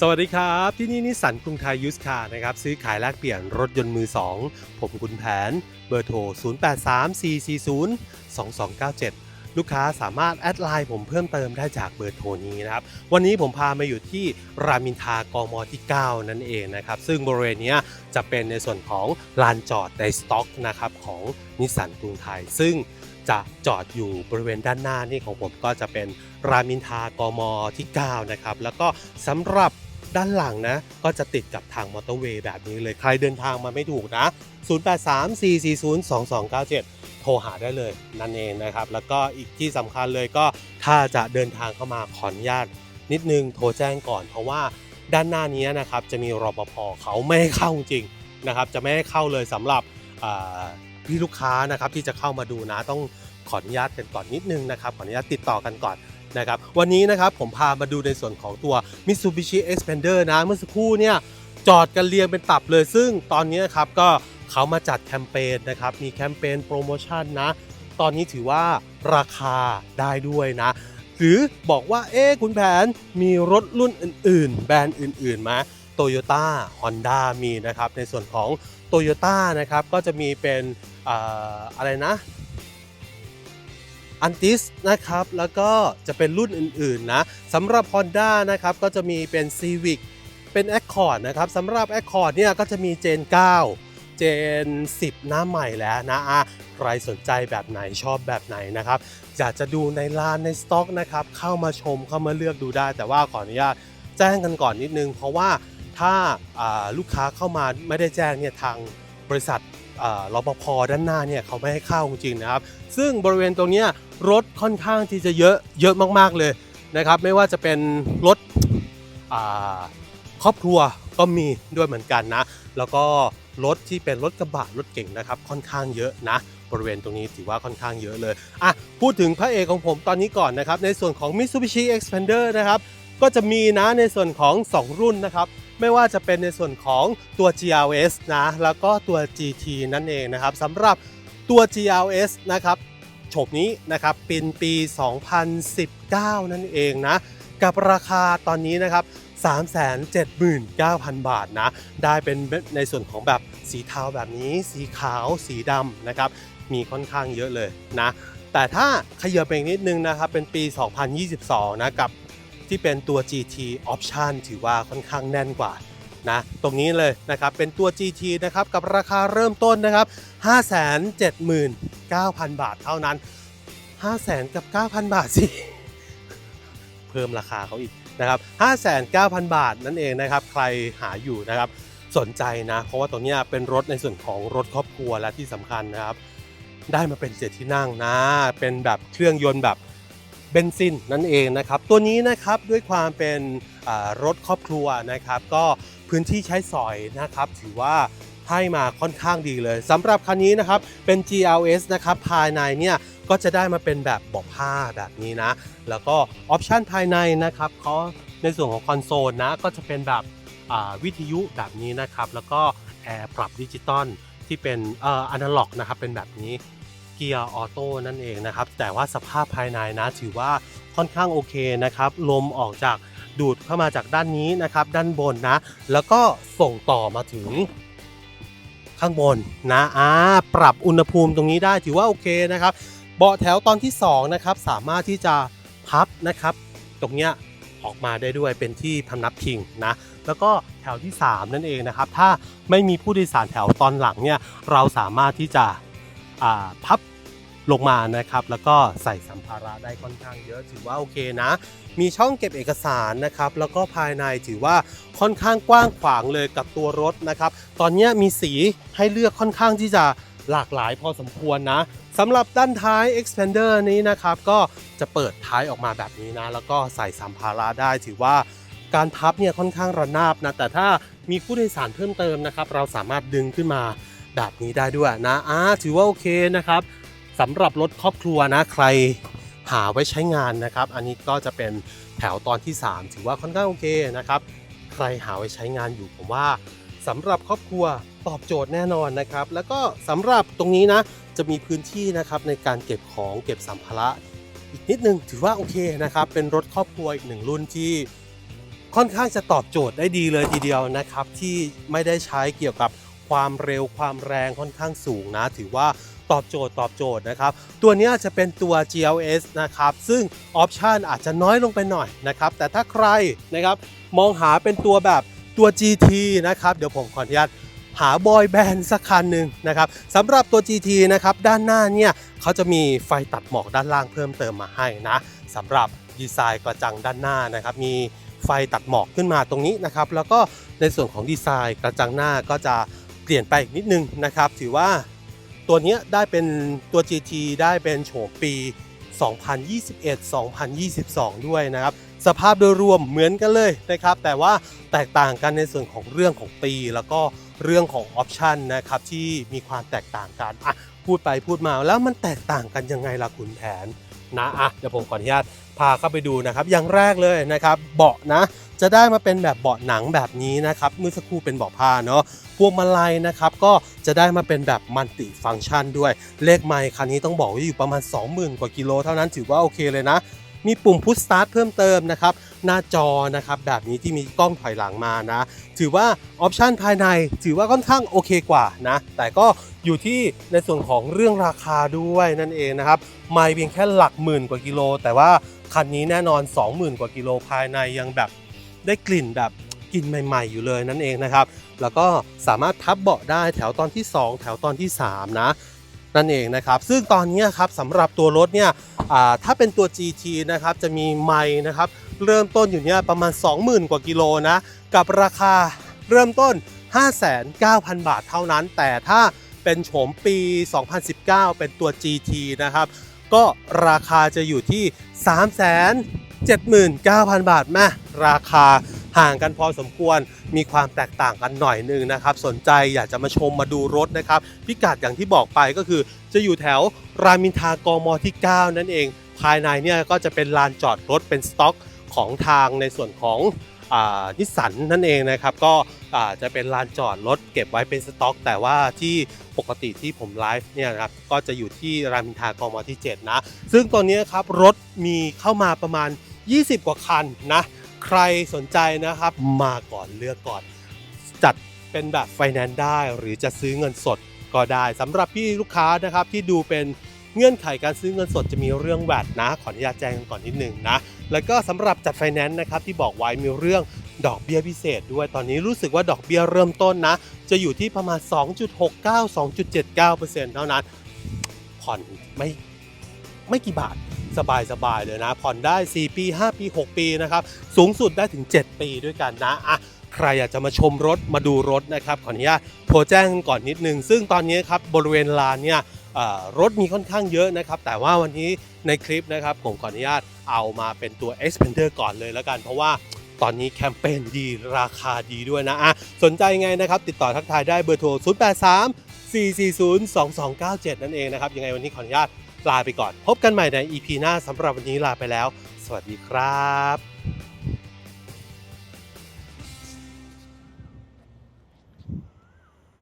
สวัสดีครับ ที่นี่นิสสันกรุงไทยยูสคาร์นะครับ ซื้อขายแลกเปลี่ยนรถยนต์มือ 2 ผมคุณแผน เบอร์โทร 0834402297 ลูกค้าสามารถแอดไลน์ผมเพิ่มเติมได้จากเบอร์โทรนี้นะครับ วันนี้ผมพามาอยู่ที่รามอินทากมที่ 9 นั่นเองนะครับ ซึ่งบริเวณนี้จะเป็นในส่วนของลานจอดในสต็อกนะครับของนิสสันกรุงไทย ซึ่งจะจอดอยู่บริเวณด้านหน้านี่ของผมก็จะเป็นรามินทากมที่ 9 นะครับ แล้วก็สำหรับ ด้านหลังนะ ก็จะติดกับทางมอเตอร์เวย์แบบนี้เลย ใครเดินทางมาไม่ถูกนะ 0834402297 โทรหาได้เลยนั่นเองนะครับ แล้วก็อีกที่สำคัญเลยก็ถ้าจะเดินทางเข้ามาขออนุญาตนิดนึงโทรแจ้งก่อนเพราะว่าด้านหน้านี้นะครับจะมีรปภเขาไม่ให้เข้าจริงนะครับจะไม่ให้เข้าเลยสำหรับพี่ลูกค้านะครับที่จะเข้ามาดูนะต้องขออนุญาตกันก่อนนิดนึงนะครับขออนุญาตติดต่อกันก่อน นะครับวันนี้นะครับผมพามาดูในส่วนของตัว Mitsubishi Xpander นะ เมื่อสักครู่เนี่ยจอดกันเรียงเป็นตับเลย ซึ่งตอนนี้ครับก็เขามาจัดแคมเปญนะครับมีแคมเปญโปรโมชั่นนะ ตอนนี้ถือว่าราคาได้ด้วยนะ หรือบอกว่าเอ๊คุณแผนมีรถรุ่นอื่น ๆ แบรนด์อื่นๆไหมโตโยต้าฮอนด้ามีนะครับในส่วนของโตโยต้านะครับก็จะมีเป็นออะไรนะ อันติสนะครับ แล้วก็จะเป็นรุ่นอื่นๆนะสำหรับ Honda นะครับ ก็จะมีเป็น Civic เป็น Accord นะครับสำหรับ Accord เนี่ยก็จะมีเจน9เจน10 หน้าใหม่แล้วนะอะใครสนใจแบบไหนชอบแบบไหนนะครับ อยากจะดูในร้านในสต็อกนะครับ เข้ามาชมเข้ามาเลือกดูได้ แต่ว่าขออนุญาตแจ้งกันก่อนนิดนึง เพราะว่าถ้าลูกค้าเข้ามาไม่ได้แจ้งเนี่ยทางบริษัท รปภด้านหน้าเนี่ยเขาไม่ให้เข้าจริงนะครับ ซึ่งบริเวณตรงนี้รถค่อนข้างที่จะเยอะเยอะมากๆเลยนะครับ ไม่ว่าจะเป็นรถครอบครัวก็มีด้วยเหมือนกันนะ แล้วก็รถที่เป็นรถกระบะรถเก่งนะครับค่อนข้างเยอะนะ บริเวณตรงนี้ถือว่าค่อนข้างเยอะเลยอะพูดถึงพระเอกของผมตอนนี้ก่อนนะครับ ในส่วนของ Mitsubishi Xpander นะครับก็จะมีนะในส่วนของ 2 รุ่นนะครับ ไม่ว่าจะเป็นในส่วนของตัว GLS นะแล้วก็ตัว GT นั่นเองนะครับสำหรับตัว GLS นะครับโฉบนี้นะครับเป็นปี 2019 นั่นเองนะกับราคาตอนนี้นะครับ 379,000 บาทนะ ได้เป็นในส่วนของแบบสีเทาแบบนี้ สีขาวสีดำนะครับ มีค่อนข้างเยอะเลยนะ แต่ถ้าขยับไปอีกนิดนึงนะครับ เป็นปี 2022 นะ กับ ที่เป็นตัว GT Option ถือว่าค่อนข้างแน่นกว่านะตรงนี้เลยนะครับเป็นตัว GT นะครับกับราคาเริ่มต้นนะครับ 579,000 บาทเท่านั้น 500,000กับ 9,000 บาทสิ เพิ่มราคาเขาอีกนะครับ 59,000 บาทนั่นเองนะครับ ใครหาอยู่นะครับ สนใจนะ เพราะว่าตัวเนี้เป็นรถในส่วนของรถครอบครัวและที่สำคัญนะครับ ได้มาเป็นเจ็ดที่นั่งนะ เป็นแบบเครื่องยนต์แบบ เบนซินนั่นเองนะครับ ตัวนี้นะครับด้วยความเป็นรถครอบครัวนะครับ ก็พื้นที่ใช้สอยนะครับ ถือว่าให้มาค่อนข้างดีเลยสำหรับคันนี้นะครับเป็น GLS นะครับภายในเนี่ยก็จะได้มาเป็นแบบเบอกผ้าแบบนี้นะ แล้วก็ออปชันภายในนะครับเขาในส่วนของคอนโซลนะก็จะเป็นแบบวิทยุแบบนี้นะครับ แล้วก็แอร์ปรับดิจิตอลที่เป็นเอ่ออนาล็อกนะครับเป็นแบบนี้ เกียร์ออโต้นั่นเองนะครับ แต่ว่าสภาพภายในนะถือว่าค่อนข้างโอเคนะครับ ลมออกจากดูดเข้ามาจากด้านนี้นะครับ ด้านบนนะ แล้วก็ส่งต่อมาถึงข้างบนนะอ่าปรับอุณหภูมิตรงนี้ได้ถือว่าโอเคนะครับ เบาะแถวตอนที่2นะครับสามารถที่จะพับนะครับ ตรงเนี้ยออกมาได้ด้วยเป็นที่พำนับพิงนะ แล้วก็แถวที่ 3 นั่นเองนะครับ ถ้าไม่มีผู้โดยสารแถวตอนหลังเนี่ยเราสามารถที่จะ พับลงมานะครับ แล้วก็ใส่สัมภาระได้ค่อนข้างเยอะถือว่าโอเคนะ มีช่องเก็บเอกสารนะครับ แล้วก็ภายในถือว่าค่อนข้างกว้างขวางเลยกับตัวรถนะครับ ตอนนี้มีสีให้เลือกค่อนข้างที่จะหลากหลายพอสมควรนะสำหรับด้านท้าย Expander นี้นะครับ ก็จะเปิดท้ายออกมาแบบนี้นะ แล้วก็ใส่สัมภาระได้ถือว่าการพับเนี่ยค่อนข้างระนาบนะ แต่ถ้ามีผู้โดยสารเพิ่มเติมนะครับ เราสามารถดึงขึ้นมา แบบนี้ได้ด้วยนะอ่าถือว่าโอเคนะครับสำหรับรถครอบครัวนะใครหาไว้ใช้งานนะครับ อันนี้ก็จะเป็นแถวตอนที่ 3 ถือว่าค่อนข้างโอเคนะครับ ใครหาไว้ใช้งานอยู่ผมว่าสำหรับครอบครัวตอบโจทย์แน่นอนนะครับ แล้วก็สำหรับตรงนี้นะจะมีพื้นที่นะครับในการเก็บของเก็บสัมภาระอีกนิดนึงถือว่าโอเคนะครับ เป็นรถครอบครัวอีกหนึ่งรุ่นที่ค่อนข้างจะตอบโจทย์ได้ดีเลยทีเดียวนะครับ ที่ไม่ได้ใช้เกี่ยวกับ ความเร็วความแรงค่อนข้างสูงนะ ถือว่าตอบโจทย์ตอบโจทย์นะครับ ตัวนี้จะเป็นตัว GLS นะครับ ซึ่งออปชันอาจจะน้อยลงไปหน่อยนะครับ แต่ถ้าใครนะครับมองหาเป็นตัวแบบตัว GT นะครับ เดี๋ยวผมขออนุญาตหาบอยแบนด์สักคันหนึ่งนะครับสำหรับตัว GT นะครับ ด้านหน้าเนี่ยเขาจะมีไฟตัดหมอกด้านล่างเพิ่มเติมมาให้นะสำหรับดีไซน์กระจังด้านหน้านะครับ มีไฟตัดหมอกขึ้นมาตรงนี้นะครับ แล้วก็ในส่วนของดีไซน์กระจังหน้าก็จะ เปลี่ยนไปอีกนิดนึงนะครับ ถือว่าตัวนี้ได้เป็นตัว GT ได้เป็นโฉมปี 2021-2022 ด้วยนะครับ สภาพโดยรวมเหมือนกันเลยนะครับ แต่ว่าแตกต่างกันในส่วนของเรื่องของปี แล้วก็เรื่องของออปชันนะครับที่มีความแตกต่างกันอะ พูดไปพูดมาแล้วมันแตกต่างกันยังไงล่ะคุณแผนนะอะเดี๋ยวผมขออนุญาตพาเข้าไปดูนะครับ อย่างแรกเลยนะครับเบาะนะ จะได้มาเป็นแบบเบาะหนังแบบนี้นะครับเมื่อสักครู่เป็นเบาะผ้าเนาะพวงมาลัยนะครับก็จะได้มาเป็นแบบมัลติฟังก์ชันด้วย เลขไมค์คันนี้ต้องบอกว่าอยู่ประมาณ 20,000 กว่ากิโลเท่านั้นถือว่าโอเคเลยนะ มีปุ่มพุชสตาร์ทเพิ่มเติมนะครับ หน้าจอนะครับแบบนี้ที่มีกล้องถอยหลังมานะ ถือว่าออปชันภายในถือว่าค่อนข้างโอเคกว่านะ แต่ก็อยู่ที่ในส่วนของเรื่องราคาด้วยนั่นเองนะครับไม่เพียงแค่หลักหมื่นกว่ากิโล แต่ว่าคันนี้แน่นอน 20,000 กว่ากิโลภายในยังแบบได้กลิ่นแบบกลิ่นใหม่ ๆ อยู่เลยนั่นเองนะครับ แล้วก็สามารถพับเบาะได้แถวตอนที่ 2 แถวตอนที่ 3 นะนั่นเองนะครับ ซึ่งตอนนี้ครับสำหรับตัวรถเนี่ยถ้าเป็นตัว GT นะครับจะมีไมล์นะครับ เริ่มต้นอยู่เนี่ยประมาณ 20,000 กว่ากิโลนะ กับราคาเริ่มต้น 59,000 บาทเท่านั้น แต่ถ้าเป็นโฉมปี 2019 เป็นตัว GT นะครับ ก็ราคาจะอยู่ที่ 379,000 บาทแม่ราคาห่างกันพอสมควรมีความแตกต่างกันหน่อยหนึงนะครับ สนใจอยากจะมาชมมาดูรถนะครับ พิกัดอย่างที่บอกไปก็คือ จะอยู่แถวรามินทากมที่ 9 นั่นเอง ภายในเนี่ยก็จะเป็นลานจอดรถเป็นสต็อก ของทางในส่วนของนิสสันนั่นเองนะครับ ก็จะเป็นลานจอดรถเก็บไว้เป็นสต็อก แต่ว่าที่ปกติที่ผมไลฟ์เนี่ยนะครับก็จะอยู่ที่รามอินทากมที่ 7 นะ ซึ่งตอนนี้ครับรถมีเข้ามาประมาณ 20 กว่าคันนะ ใครสนใจนะครับมาก่อนเลือกก่อน จัดเป็นแบบไฟแนนซ์ได้หรือจะซื้อเงินสดก็ได้สำหรับพี่ลูกค้านะครับที่ดูเป็น เงื่อนไขการซื้อเงินสดจะมีเรื่องแวดนะ ขออนุญาตแจ้งกันก่อนนิดนึงนะ แล้วก็สำหรับจัดไฟแนนซ์นะครับที่บอกไว้มีเรื่องดอกเบี้ยพิเศษด้วยตอนนี้รู้สึกว่าดอกเบี้ยเริ่มต้นนะ จะอยู่ที่ประมาณ 2.69 2.79%เท่านั้น ผ่อนไม่ไม่กี่บาทสบายสบายๆเลยนะ ผ่อนได้ 4 ปี 5 ปี 6 ปีนะครับ สูงสุดได้ถึง 7 ปีด้วยกันนะอะใครอยากจะมาชมรถมาดูรถนะครับขออนุญาตโทรแจ้งก่อนนิดนึง ซึ่งตอนนี้ครับบริเวณลานเนี่ย รถมีค่อนข้างเยอะนะครับ แต่ว่าวันนี้ในคลิปนะครับ ผมขออนุญาตเอามาเป็นตัว Expander ก่อนเลยแล้วกัน เพราะว่าตอนนี้แคมเปญดีราคาดีด้วยนะอะสนใจไงนะครับ ติดต่อทักทายได้เบอร์โทร 083 440 2297 นั่นเองนะครับ ยังไงวันนี้ขออนุญาตลาไปก่อน พบกันใหม่ใน EP หน้าสำหรับวันนี้ลาไปแล้ว สวัสดีครับ